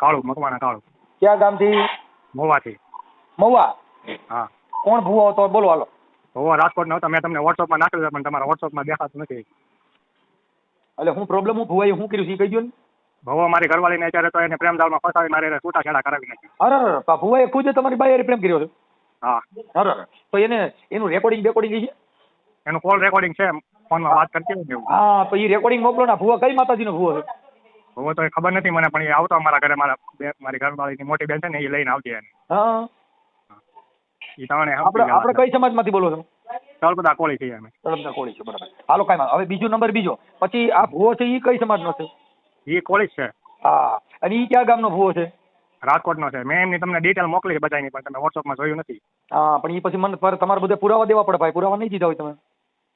કાળું મકવાણા કાળુ. ક્યાં ગામથી? મોવાથી. મહુવા? હા. કોણ ભૂવો હતો? બોલો હાલો. ભૂવો રાજકોટ નહોતો મેં તમને વોટ્સઅપમાં નાખેલું છે પણ તમારા વોટ્સઅપમાં દેખાતું નથી. એટલે હું પ્રોબ્લેમ હું ભૂવાઈ હું કર્યું છે કહી દો ને. ભવો મારી ઘરવાળીને અત્યારે તો એને પ્રેમજાળમાં ફસાવી મારે છૂટા છૂટાછેડા કરાવી નાખી અરે ભૂવાએ ખુદ તમારી બાઈ પ્રેમ કર્યો છે. હા. અરે અરે તો એને એનું રેકોર્ડિંગ રેકોર્ડિંગ છે? એનું કોલ રેકોર્ડિંગ છે. ફોનમાં વાત કરતી હોય હા તો એ રેકોર્ડિંગ મોકલો ને. ભૂવા કઈ માતાજીનો ભૂવો છે? ભવો તો એ ખબર નથી મને પણ એ આવતો અમારા ઘરે મારા બે- મારી ઘરવાળીની મોટી બેન છે ને એ લઈને આવતી એને. હા. એ તમને આપણે આપણે કઈ સમાજમાંથી બોલો છો? તળપદા કોળી છીએ અમે. તળપદા કોળી છે બરાબર. હાલો કાંઈ હવે બીજો નંબર બીજો. પછી આ ભૂવો છે એ કઈ સમાજનો છે? એ કોળી છે. હા. અને એ કયા ગામનો ભૂવો છે? રાજકોટનો છે. મેં એમની તમને ડિટેલ મોકલી છે બધાની પણ તમે વોટ્સઅપમાં જોયું નથી. હા પણ એ પછી મને તમારે બધે પુરાવા દેવા પડે ભાઈ. પુરાવા નહીં દીધા હોય તમે.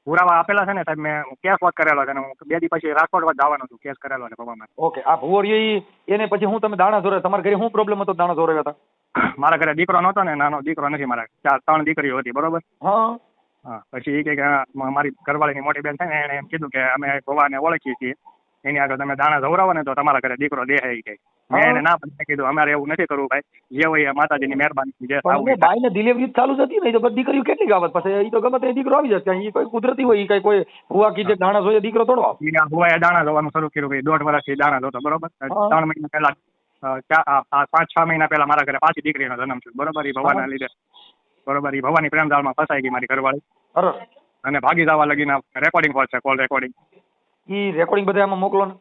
પુરાવા આપેલા છે ને સાહેબ મેં કેસ વર્ક કરેલો છે અને હું બે દી પછી રાજકોટ વાત જવાનો છું કેસ કરેલો છે ભવામાં ઓકે આ ભુવરિયો એને પછી હું તમે દાણા ધોરે તમારા ઘરે શું પ્રોબ્લેમ હતો? દાણા ધોરે હતા? મારા ઘરે દીકરો નહોતો ને નાનો દીકરો નથી મારા ચાર ત્રણ દીકરીઓ હતી બરોબર? હા. હા પછી એ કે મારી ઘરવાળીની મોટી બેન છે ને એણે એમ કીધું કે અમે ગોવાને ઓળખીએ છીએ. એની આગળ તમે દાણા ધવરાવો ને તો તમારા ઘરે દીકરો દેહે કે મેં એને ના પણ કીધું અમારે એવું નથી કરવું ભાઈ. જે હોય એ માતાજીની મહેરબાની જે થવું એને ડિલિવરી ચાલુ જ હતી ને તો દીકરીઓ કેટલી આવત પછી એ તો ગમે તે દીકરો આવી જશે. એ કોઈ કુદરતી હોય એ કઈ કોઈ ભૂવા કીધે દાણા જોઈએ દીકરો થોડો ભુવાએ દાણા ધોવાનું શરૂ કર્યું ભાઈ દોઢ વર્ષથી દાણા ધોતો બરોબર? ત્રણ મહિના પહેલા પાંચ છ મહિના પહેલા મારા ઘરે પાછી દીકરીનો જન્મ થયો. બરોબર? એ ભવાના લીધે. બરોબર? ઈ ભવાની પ્રેમજાળમાં ફસાઈ ગઈ મારી ઘરવાળી. અને ભાગી જવા લગીના રેકોર્ડિંગ પર છે કોલ રેકોર્ડિંગ ઈ રેકોર્ડિંગ બધા આમાં મોકલો ને.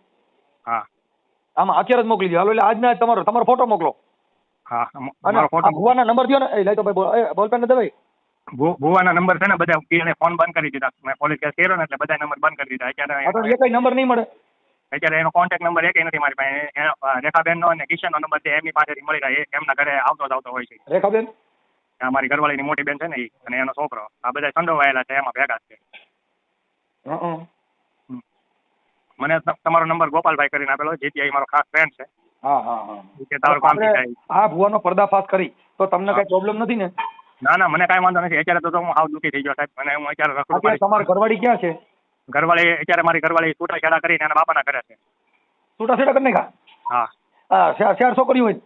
હા. આમાં અત્યારે જ મોકલી દો હાલો એટલે આજના તમારો તમારો ફોટો મોકલો. હા અને ફોટો ભુવાના નંબર દો ને. એ લઈ તો ભાઈ બોલ- એ બોલપેન ભાઈ ભુવાના નંબર છે ને બધા એને ફોન બંધ કરી દીધા. મેં પોલીસ કેસ કર્યો ને એટલે બધા નંબર બંધ કરી દીધા. અત્યારે એ કઈ નંબર નહીં મળે. અત્યારે એનો કોન્ટેક્ટ નંબર એકેય નથી મારી પાસે. રેખાબેન નો અને કિશન કિશનનો નંબર છે એમની પાસેથી મળી જાય. એમના ઘરે આવતો જ આવતો હોય છે. રેખાબેન? અમારી મારી ઘરવાળીની મોટી બેન છે ને અને એનો છોકરો. આ બધા સંડોવાયેલા છે એમાં ભેગા છે. મને તમારો નંબર ગોપાલભાઈ કરીને આપેલો જીટીઆઈ મારો ખાસ ફ્રેન્ડ છે. હા કે આ ભુવાનો પર્દાફાશ કરી. તો તમને કઈ પ્રોબ્લેમ નથી ને? ના ના મને કાંઈ વાંધો નથી. અત્યારે તો હું હાવ દુઃખી થઈ ગયો સાહેબ. મને હું અત્યારે રખડું તમારી ઘરવાળી ક્યાં છે? ઘરવાળી અત્યારે મારી ઘરવાળી છૂટાછેડા કરીને એના બાપાના ઘરે છે. છૂટાછેડા કરી નાખા હા. હા ચાર છોકરીઓ હોય?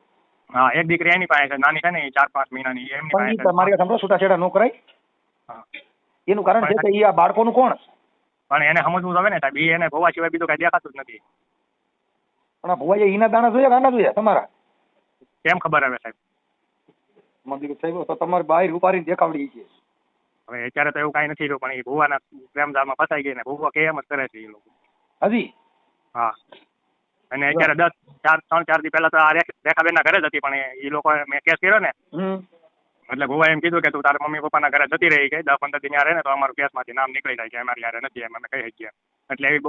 હા એક દીકરી એની પાસે છે. નાની છે ને ચાર પાંચ મહિનાની. એમની પાસે તમારી સાંભળો છૂટાછેડા ન કરાય. એનું કારણ છે કે એ આ બાળકોનું કોણ? પણ એને સમજવું હવે ને સાહેબ. એને ભોવા સિવાય બીજું કાંઈ દેખાતું જ નથી. પણ આ ઈના દાણા જોયા આના જોયા તમારા? કેમ ખબર આવે સાહેબ? મંદિર સાહેબ તો તમારી બહાર રૂપારી દેખાવડી છે. હવે અત્યારે તો એવું કાંઈ નથી રહ્યું પણ એ ભુવાના પ્રેમજાળમાં ફસાઈ ગઈ ને ભુવા કે એમ જ કરે છે એ લોકો. હજી? હા. અને અત્યારે દસ ચાર ત્રણ ચાર દી પહેલા તો આ રેખ- રેખાબેનના ઘરે જ હતી પણ એ- લોકો મેં કેસ કર્યો ને એટલે ભુવા એમ કીધું કે તું તારા મમ્મી પપ્પાના ઘરે જતી રહી કે દસ પંદર દિન ત્યાં રહે ને તો અમારું કેસમાંથી નામ નીકળી જાય કે અમારી યારે નથી એમ અમે કહી શકીએ એટલે એવી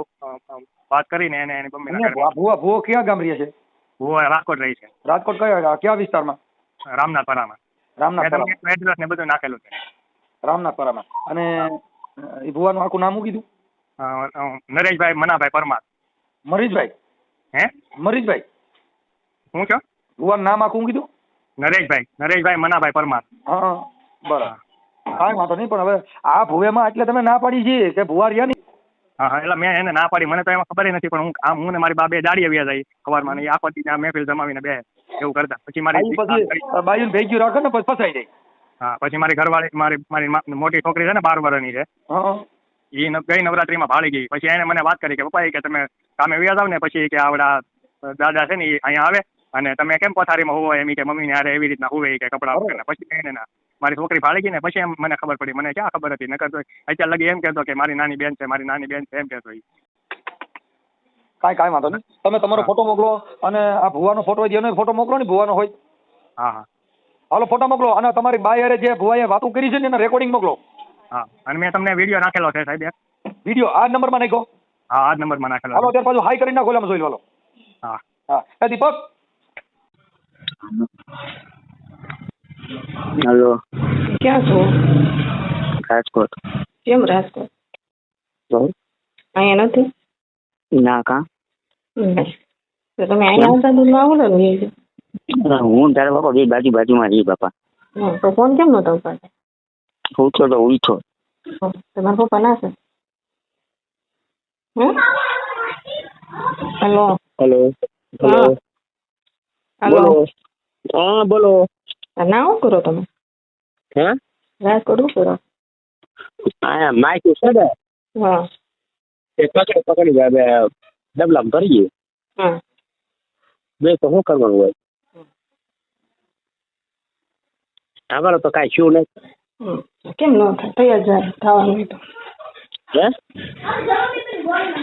વાત કરીને એને એની મમ્મી ભુવા ભુવા ક્યાં ગામ રહે છે? ભુવા રાજકોટ રહી છે. રાજકોટ કયા કયા વિસ્તારમાં? રામનાથપરામાં. મેં રામનાથપરામાં તમને એડ્રેસ ને બધું નાખેલું છે. રામનાથપરામાં. અને એ ભુવાનું આખું નામ કીધું? નરેશભાઈ મનાભાઈ પરમાર. મરીશભાઈ હે? મરીશભાઈ શું છો? ભુવાનું નામ આખું કીધું? નરેશભાઈ નરેશભાઈ મનાભાઈ પરમાર. હા બરાબર. કાંઈ વાંધો નહીં પણ હવે આ ભુવેમાં એટલે તમે ના પાડી છે કે ભુવા રહ્યા નહીં હા હા એટલે મેં એને ના પાડી. મને તો એમાં ખબર નથી પણ હું આમ હું ને મારી બા બે દાડી આવ્યા જાય સવારમાં ને આખો દી મહેફિલ જમાવીને બે એવું કરતા. પછી મારી બાયુને ભેગ્યું રાખે ને પછી ફસાઈ જાય. હા પછી મારી ઘરવાળી મારી મારી મોટી છોકરી છે ને બાર વર્ષની છે. એ ગઈ નવરાત્રીમાં ભાળી ગઈ. પછી એને મને વાત કરી કે પપ્પા કે તમે કામે વ્યાજ આવ ને પછી કે આવડા દાદા છે ને ઈ અહીંયા આવે અને તમે કેમ પથારીમાં હોવો એમ કે મમ્મીને હારે એવી રીતના હોવે કે કપડાં. વગરના. પછી એને ના. મારી છોકરી ભાળી ગઈ ને પછી એમ મને ખબર પડી. મને ક્યાં ખબર હતી? નકર તો અત્યારે લગી એમ કહેતો કે મારી નાની બેન છે મારી નાની બેન છે એમ કહેતો ઈ. કાંઈ કાંઈ વાંધો નહીં. તમે તમારો ફોટો મોકલો અને આ ભુવાનો ફોટો હોય એનો ફોટો મોકલો ને ભુવાનો હોય. હા હા. હાલો ફોટો મોકલો અને તમારી બાઈ હારે જે ભુવાએ વાતો કરી છે ને એના રેકોર્ડિંગ મોકલો. હા. અને મેં તમને વીડિયો નાખેલો છે સાહેબ. વીડિયો આ નંબરમાં નાખ્યો? હા આ નંબરમાં નાખેલો હાલો. ત્યાર પાછું હાઈ કરીને નાખો એટલે જોઈ લો હા. હા. દીપક હલો. ક્યાં છો? રાજકોટ. કેમ રાજકોટ? અહીંયા નથી? ના કા. તો તમે અહીંયા આવતા દૂધમાં આવો ને હું તારા બાપા બે બાજુ બાજુમાં રહી બાપા. તો ફોન કેમ નતો ઉપાડતા ઉઠો તો ઉઠો. તમારા પપ્પા ના છે? હમ? હેલો. હલો. હા. હાલો હા બોલો. ના શું કરો તમે? હે? રાજકોટ શું કરો. આ માઇક છે ને? હા. એ પકડી પકડી હવે ડબલામાં ભરીએ હા. બે તો શું કરવાનું હોય? અમારે તો કાંઈ શું નહીં. કેમ ન થાય? તૈયાર જાય થવાનું હોય તો. હે?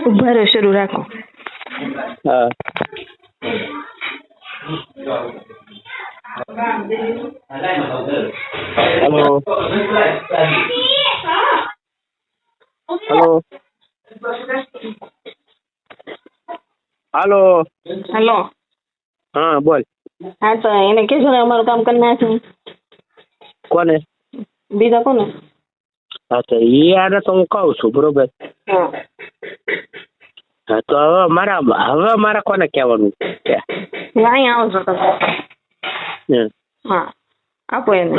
ઊભા રહે શરૂ રાખો. હા. હેલો હેલો હાલો હાલો હા બોલ. હા તો એને કેજો ને અમારું કામ કરી નાખ્યું કોને? બીજા કોને? અચ્છા એ આને તો હું કહું છું બરોબર? હા. હા તો હવે મારા હવે મારે કોને કહેવાનું છે? હવે અહીંયા આવજો તમે હા આપો એને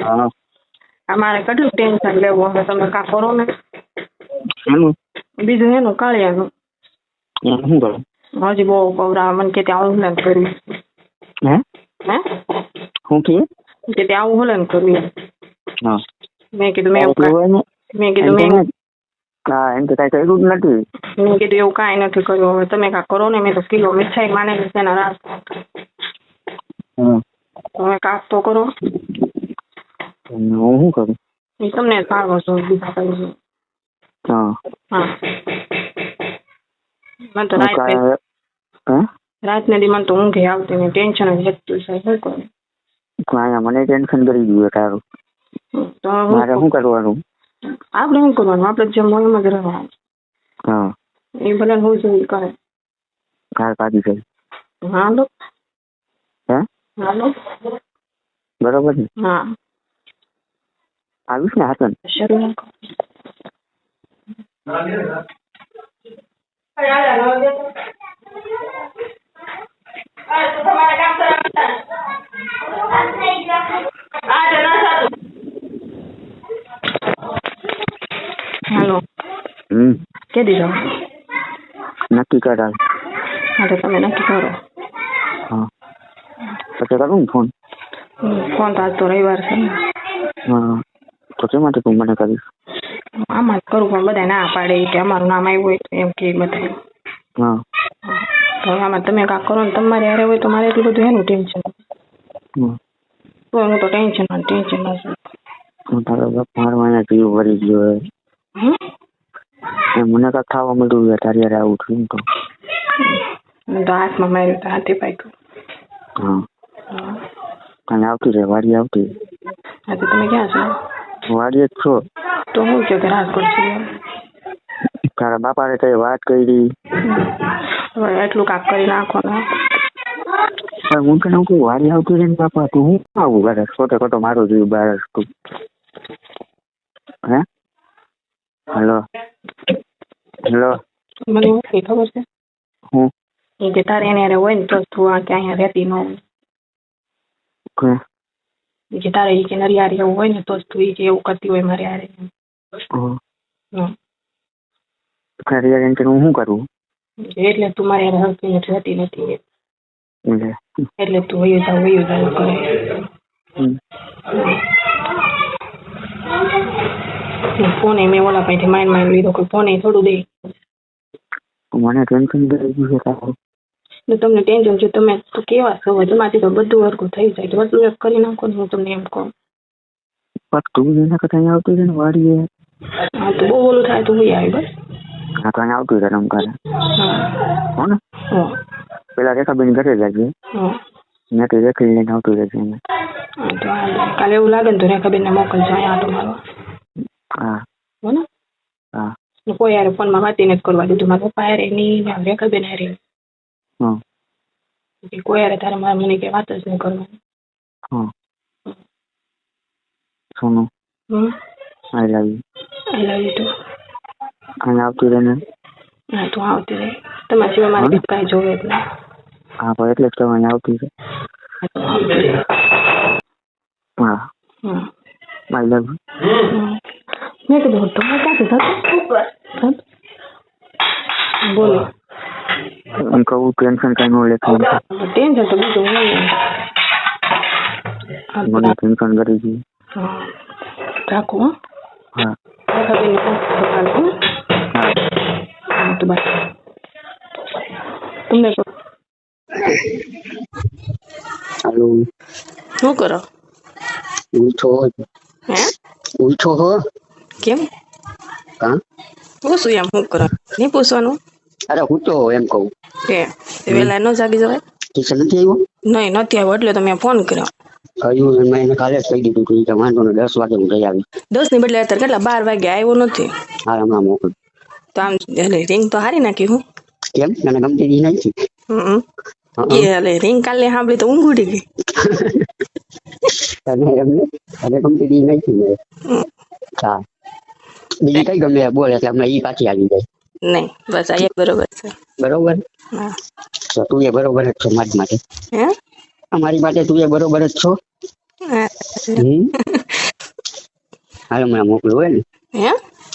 હા અમારે કેટલું ટેન્શન લેવું હવે તમે કા કરો ને? બીજું એનું કાળિયાનું હજી બહુ પવરા મને કે ત્યાં આવું હલન કર્યું. હે? હે? હું કે કે ત્યાં આવું હલન કર્યું. મેં કીધું મેં મેં કીધું તો મેં હા એમ તો કાંઈ કર્યું જ નથી. મેં કીધું એવું કાંઈ નથી કર્યું. હવે તમે કાંઈ કરો ને મેં તો કિલો મીઠાઈ માને છે રાસ. હવે કાંક તો કરો. હું શું કરું? એ તમને સારો છો બીજા કઈ હા. હા. મને તો હું રાત રાતને દી મને તો ઊંઘે આવતી નહીં ટેન્શન જ છે શું મને ટેન્શન કરી ગયું તારું. તો મારે શું કરવાનું? આપણે શું કરવાનું? આપણે જે હોય એમ જ રહેવાનું. હા. એ ભલે હું જોઈ કરે. કાર કાઢી છે. હાલો. હે? હાલો. બરોબર ને હા. આવીશ ને હાથન શરૂ રાખો હાલો કે દીધો નક્કી કરાલ હા તો તમે નક્કી કરો હા પછી કરું ફોન ફોન તો આજ તો રવિવાર છે ને હા તો કે માટે તું મને કરીશ આમાં કરું પણ બધા ના પાડે કે અમારું નામ આવ્યું હોય તો એમ કે બધા હા તો આમાં તમે કાંક કરો ને તમારે હારે હોય તો મારે એટલું બધું એનું ટેન્શન. તો હું તો ટેન્શન ટેન્શન છું હું તારો બાપ મારવાના જીવ ભરી ગયો હે મને કાંઈક ખાવા મળ્યું છે તારી આવું છું તો તો હાથમાં માર્યું તો હાથે પાક્યું. હા. અને આવતી રહે વાડી આવતી આજે તમે ક્યાં છો? વાડીએ જ છો. તો હું છે કે રાજકોટ છું. તારા બાપાને કઈ વાત કરી? એટલું કાંક કરી નાખો ને પણ હું તને કહું વાડી આવતી રહે ને બાપા તું હું આવું? કરે ખોટે ખોટો મારો જોયું બાર તું. હે? હેલો. હેલો. મને એવું કઈ ખબર છે? હું? એ કે તારે એને હારે હોય ને તો તું આ કે અહીંયા રહેતી ન હોય. કે કે તારે એ કે નરી હારે એવું હોય ને તો તું એ કે એવું કરતી હોય મારી હારે. હારે એને હું શું કરું? એટલે તું મારે હારે નથી રહેતી નથી એટલે. એટલે તું વયું જાવ વયું જાવ કરે હમ. ફોન મેં ઓલા પાસેથી માઇન માઇન્ડ લીધો કોઈ ફોન થોડું દે. મને ટેન્શન કરી ગયું છે તો તમને ટેન્શન છે તમે તો કેવા છો? તમારાથી તો બધું હરકું થઈ જાય. તો બધું કરી નાખો ને હું તમને એમ કહું. પણ તું એના કરતા અહીંયા આવતું છે ને વાડીએ. હા તો બહુ ઓલું થાય તો હું આવી બસ. હા તો અહીંયા આવતું રમ કરે હા. ને? પેલા રેખાબેન ઘરે જાય મેં તો રેખી લઈને આવતું રહેજે તો કાલે એવું લાગે ને તો રેખાબેનને મોકલજો અહીંયા આટો મારવા. હા. હો ને? હા. ને કોઈ યાર ફોનમાં વાત નથી કરવા દીધું. મારા પપ્પા હારે નહીં ને રેખાબેન હારે નહીં. હા કે કોઈ યાર તારે મારા મને કે વાત જ નહીં કરવાની. હા સોનું. હમ. I love you I love you too અહીંયા આવતી રહે હા તું આવતી રહે. તમારા સિવાય મારે કાંઈ જોવે જ નહીં. હા પણ એટલે જ તો અહીંયા આવતી રહે. હા, હા. હમ. આઈ લવ યુ હમ. મેં કીધું તમે ક્યાંથી થતું બોલો એમ કહું ટેન્શન કઈ ન લેતો એમ કહું. ટેન્શન તો બીજું હોય ને. હા, મને ટેન્શન કરી દીધું હા. રાખો હો હા રેખાબેનને ફોન કરો કાલે, હો. હા હા, તો બાય તમને કહો. હાલો શું કરો ઉઠો હે ઉઠો હો કેમ? કા પૂછું એમ શું કરો? નહીં પૂછવાનું? અરે હું તો એમ કહું. કે તે વહેલા ન જાગી જવાય? ટ્યુશન નથી આવ્યો? નહીં નથી આવ્યો એટલે તમે ફોન કર્યો. કહ્યું મેં એને કાલે જ કહી દીધું તું કે વાંધો ને દસ વાગે હું જઈ આવી. દસની બદલે અત્યારે કેટલા બાર વાગે આવ્યો નથી? હા હમણાં મોકલ. તો આમ એટલે રિંગ તો હારી નાખી હું. કેમ? મને ગમતી ઈ નથી હમ. એ એટલે રિંગ કાલે સાંભળી તો ઊંઘ ઉડી ગઈ. તને એમને તને ગમતી ઈ નથી મેં. હા. બીજી કઈ ગમે બોલ એટલે હમણાં ઈ પાછી આવી જાય. નહીં બસ આ બરોબર છે. બરોબર? હા. તો તું એ બરોબર જ છો મારી માટે. હે? અમારી માટે તું એ બરોબર જ છો? હા. હાલ હમણાં મોકલું હોય ને હે?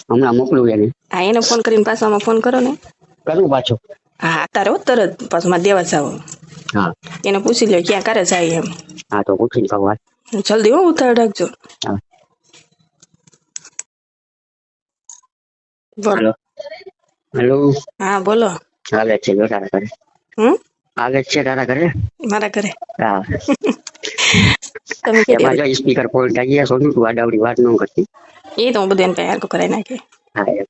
હમણાં મોકલું એને. હા એને ફોન કરીને પાછામાં ફોન કરો ને. કરું પાછો? હા તારો હો તરત પાછું મારે દેવા જાવ. હા. એને પૂછી લ્યો ક્યાં કરે જાય એમ. હા તો પૂછીને કહું જલ્દી હો ઉતાર રાખજો. હા. બોલો હેલો હા બોલો આવે છે જો તારા ઘરે હમ આવે જ છે તારા ઘરે મારા ઘરે હા તમે કે એમાં જો સ્પીકર ફોલ્ટ આવી ગયા સોનું તું આડાવડી વાત ન કરતી એ તો હું બધું એને કઈ હરકું કરાવી નાખી હા એમ.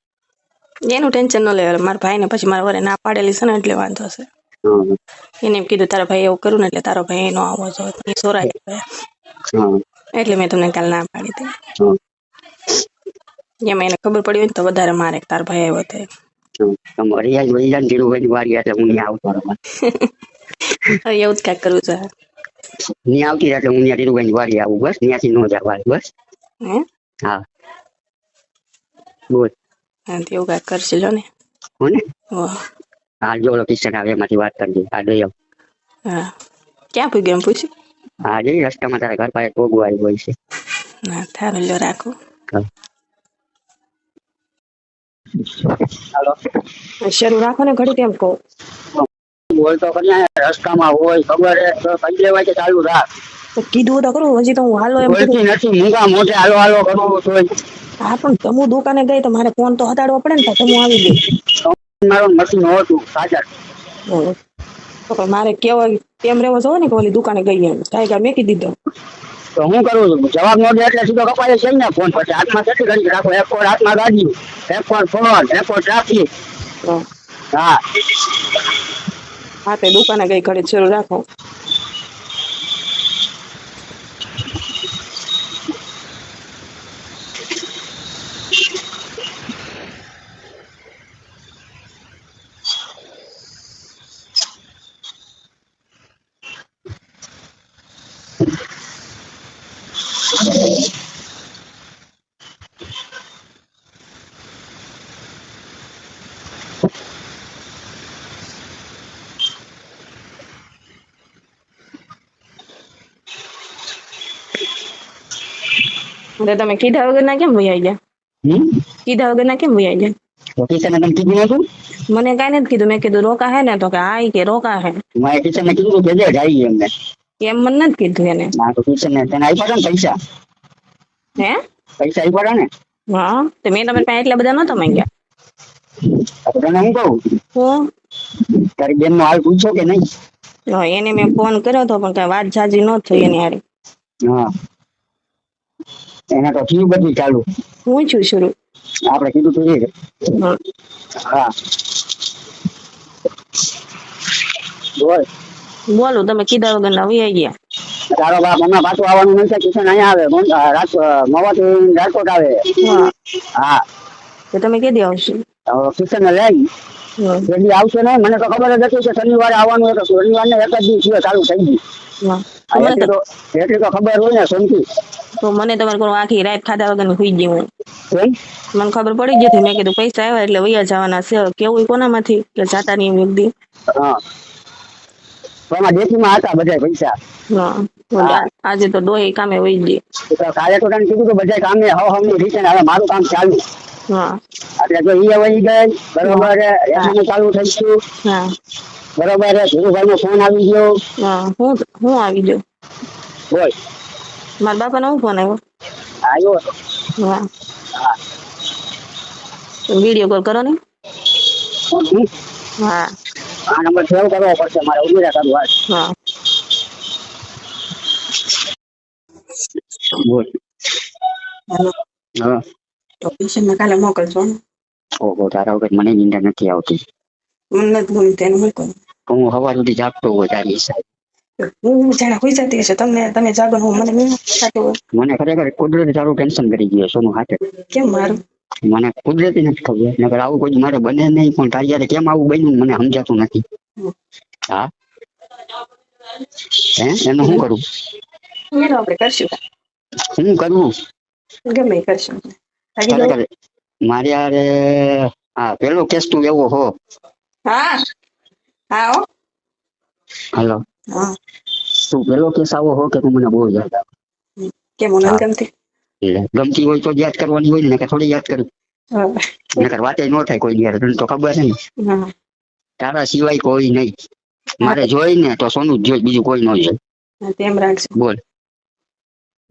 એનું ટેન્શન ન લેવા મારા ભાઈને પછી મારા વરે ના પાડેલી છે ને એટલે વાંધો છે હા એને એમ કીધું તારા ભાઈ એવું કરું ને એટલે તારો ભાઈ નો આવો જો એ સોરાય જાય. હા એટલે મેં તમને કાલ ના પાડી હતી હા એમાં એને ખબર પડી હોય ને તો વધારે મારે તાર ભાઈ આવ્યો તો તમારી રિયાજ વહી જાય વારી એટલે હું નહીં આવતો. એવું જ કાંઈક કરવું છે. નહીં આવતી એટલે હું ત્યાં ધીરુભાઈની વારી આવું બસ. ત્યાંથી ન જવાય બસ. હા? બોલ. હા તેવું કાંઈક કરશે લો ને. હું ને હો. જો ઓલો કિશન આવે એમાંથી વાત કરજે આ આવ. હા. ક્યાં પૂગ્યો એમ પૂછ્યું? હા જઈ રસ્તામાં તારા ઘર પાસે આવી હોય છે. ના થારું લો રાખું. હા. શરૂ રાખો ને ઘડી કેમ કહું. બોલ તો કરી રસ્તામાં હોય ખબર હે તો કહી દેવાય કે ચાલુ રાખ. તો કીધું તો કરું હજી તો હું હાલો એમ બોલતી નથી મૂંગા મોઢે હાલો હાલો કરું છું હા પણ તમુ દુકાને ગઈ તો મારે ફોન તો હટાડવો પડે ને તો હું આવી ગઈ. મારો મશીન હતું સાચા તો મારે કેવો કેમ રહેવો જોવો ને કે ઓલી દુકાને ગઈ એમ? કાંઈ કાંઈ મેકી દીધો. તો હું કરું છું? જવાબ ન દે એટલે સીધો કપાય છે ને ફોન પછી. હાથમાં કેટલી ઘડી રાખો એક ફોન હાથમાં ગાડી એક ફોન ફોન એક ફોન ટ્રાફિક. હા. હા. તે દુકાને ગઈ ઘડી શરૂ રાખો. એટલે તમે કીધા વગરના કેમ વૈયા ગયા હમ કીધા વગરના કેમ વૈયા ગયા તો કિશને તમે કીધું નતું મને કાંઈ નથી કીધું મેં કીધું રોકા હે ને તો કે હા ઈ કે રોકા હે મારે કિશને કીધું કે જે જાય એમને એમ મને નથી કીધું એને ના તો કિશને તને આપ્યા હતા ને પૈસા હે પૈસા આપ્યા હતા ને હા તો મેં તમારી પાસે એટલા બધા નહોતા માંગ્યા તો તને હું કહું હું તારી બેન નો હાલ પૂછ્યો કે નહીં હા, એને મેં ફોન કર્યો હતો પણ કાંઈ વાત જાજી ન થઈ એની હારી હા એને તો થયું બધી ચાલુ. હું છું શરૂ. આપણે કીધું તું એ હા. બોલ. બોલો તમે કીધા વગરના વૈયા ગયા. તારો બાપ હમણાં પાછું આવવાનું નથી કિશન અહીંયા આવે. મવાથી રાજકોટ આવે. હા. તો તમે કીધી આવશો? કિશન ને લઈ. જલ્દી આવશે નહીં મને તો ખબર જ હતી કે શનિવારે આવવાનું હતું શનિવાર ને એક જ દિવસ ચાલુ થઈ મને એટલી તો તો એટલી તો ખબર હોય ને તો મને તમારે કોઈ આખી રાત ખાધા વગર સુઈ ગઈ હું. મને ખબર પડી ગઈ હતી. મેં કીધું પૈસા આવ્યા એટલે વૈયા જવાના છે. કેવું કોનામાંથી? કે જાતા નહીં વ્યક્તિ હા. હતા બધા પૈસા. હા. આજે તો ડોહી કામે વહી ગઈ. કાલે તો તને કીધું કે બધા કામે હવ હવનું રિટર્ન હવે મારું કામ ચાલુ. હા. એટલે જો ઈ વહી ગઈ. બરોબર ચાલુ થઈ ગયું. હા. બરોબર ધીરુભાઈ નો ફોન આવી ગયો. હા હું હું આવી ગયો? બોલ. મારા બાપાનો હું ફોન આવ્યો? આવ્યો. હા. વીડિયો કોલ કરો ને. હા. આ નંબર સેવ કરવો પડશે મારે ઉમેરા કરવું હા. બોલ. હાલો. હા. તો ટ્યુશનમાં કાલે મોકલજો ને. ઓહો તારા વગર મને નિંદા નથી આવતી. મને નથી ગમતું એનું મોકલો હું હવાર સુધી જાગતો હોય તારી હું જાણે હોઈ જતી હશે. તમને તમે જાગો હું મને મેં મને ખરેખર કુદરતી તારું ટેન્શન કરી ગયો સોનું હાથે. કેમ મારું? મને કુદરતી નથી ખબર. નકર આવું કોઈ મારે બને નહીં પણ તારી યારે કેમ આવું બન્યું મને સમજાતું નથી. હા? હે? એનું શું કરું? એનું આપણે કરશું. શું કરવું ગમે કરશું મારે યારે હા પેલો કેસ તું એવો હો. હા. હા હો હાલો. હા. તું પેલો કેસ આવો હો કે તું મને બહુ યાદ આવે? કે મને ગમતી ગમતી હોય તો યાદ કરવાની હોય ને કે થોડી યાદ કરું. નકર વાતે ન થાય કોઈ યાર તને તો ખબર છે ને? તારા સિવાય કોઈ નહીં. મારે જોઈ ને તો સોનું જ જોઈ બીજું કોઈ ન જોઈ. તેમ રાખજો. બોલ.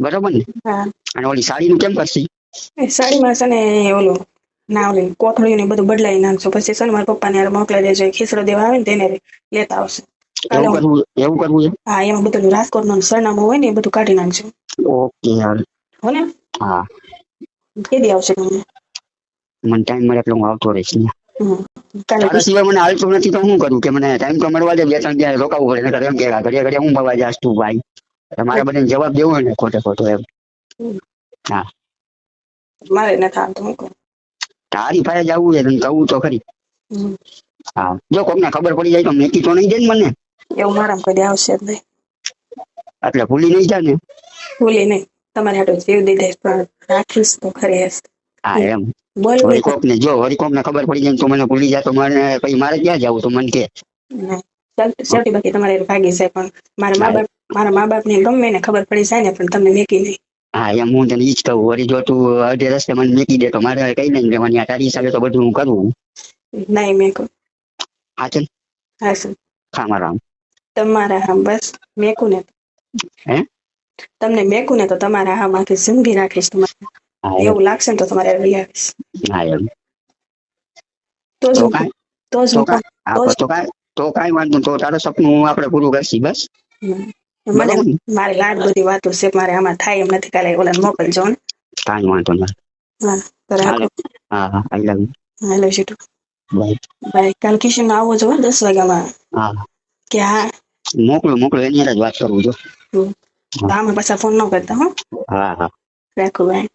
બરોબર ને? અને ઓલી સાડીનું કેમ કરશી? સાડીમાં છે ને ઓલું ના ઓલી કોથળીઓ ને બધું બદલાઈ નાખશો. પછી છે ને મારા પપ્પાને હારે મોકલાઈ દેજો એ ખીસડો દેવા આવે ને તેને લેતા આવશે. એવું કરવું હા એમાં બધું રાજકોટનું સરનામું હોય ને એ બધું કાઢી નાખજો. ઓકે યાર હો ને? હા. કેદી આવશે તમને. મને ટાઈમ મળે એટલે હું આવતો રહીશ ને. તારા સિવાય મને હાલતું નથી તો શું કરું? કે મને ટાઈમ તો મળવા દે બે ત્રણ દિવસ રોકાવું પડે નકર એમ કે ઘડિયા ઘડિયા હું બવા જાસ તું ભાઈ? એટલે મારે બધાને જવાબ દેવો હોય ને ખોટે ખોટો એમ. હા. મારે નથી આવતું હું કરું? તારી પાસે જવું છે તને કહું તો ખરી. હા. જો કોકને ખબર પડી જાય તો મેકી તો નહીં દે ને મને. એવું મારા કદી આવશે જ નહીં. એટલે ભૂલી નહીં જાય ને ભૂલી નહીં. તમારે હાટો જીવ દીધે પણ રાખીશ તો ખરી હશે. હા એમ. બોલ કોક ને જો કોક ને ખબર પડી જાય તો મને ભૂલી જાય તો મને પછી મારે ક્યાં જવું તો મને કે. સૌથી બાકી તમારે ભાગી છે પણ મારા મા બાપ મારા મા બાપ ને ગમે ને ખબર પડી જાય ને પણ તમને મેકી નહીં. હા એમ હું તને ઈ જ કહું. વળી જો તું અડધે રસ્તે મને મેકી દે તો મારે કઈ નહીં રહેવાની આ તારી હિસાબે તો બધું હું કરું. નહીં મેકું. હા ચલ. હા સર ખા મારા તમારા હા બસ. મેકું ને. હે? તમને મેકું ને તો તમારા હા માંથી જિંદગી રાખીશ તમારે. એવું લાગશે ને તો તમારે લઈ આવીશ. હા એમ. તો જ તો જ તો કાંઈ? તો કાંઈ? તો કાંઈ વાંધો તો તારું સપનું આપણે પૂરું કરશી બસ. મને મારે લાડ બધી વાતો છે મારે આમાં થાય એમ નથી કાલે ઓલા મોકલજો ને. કાંઈ વાંધો નહીં. હા આઈ લવ બાય. બાય. કાલ કિશન આવો છો દસ વાગ્યામાં. હા. કે હા. મોકલો મોકલો એની જ વાત કરું જો. પાછા ફોન ન કરતા હો. હા હા. રાખો બાય.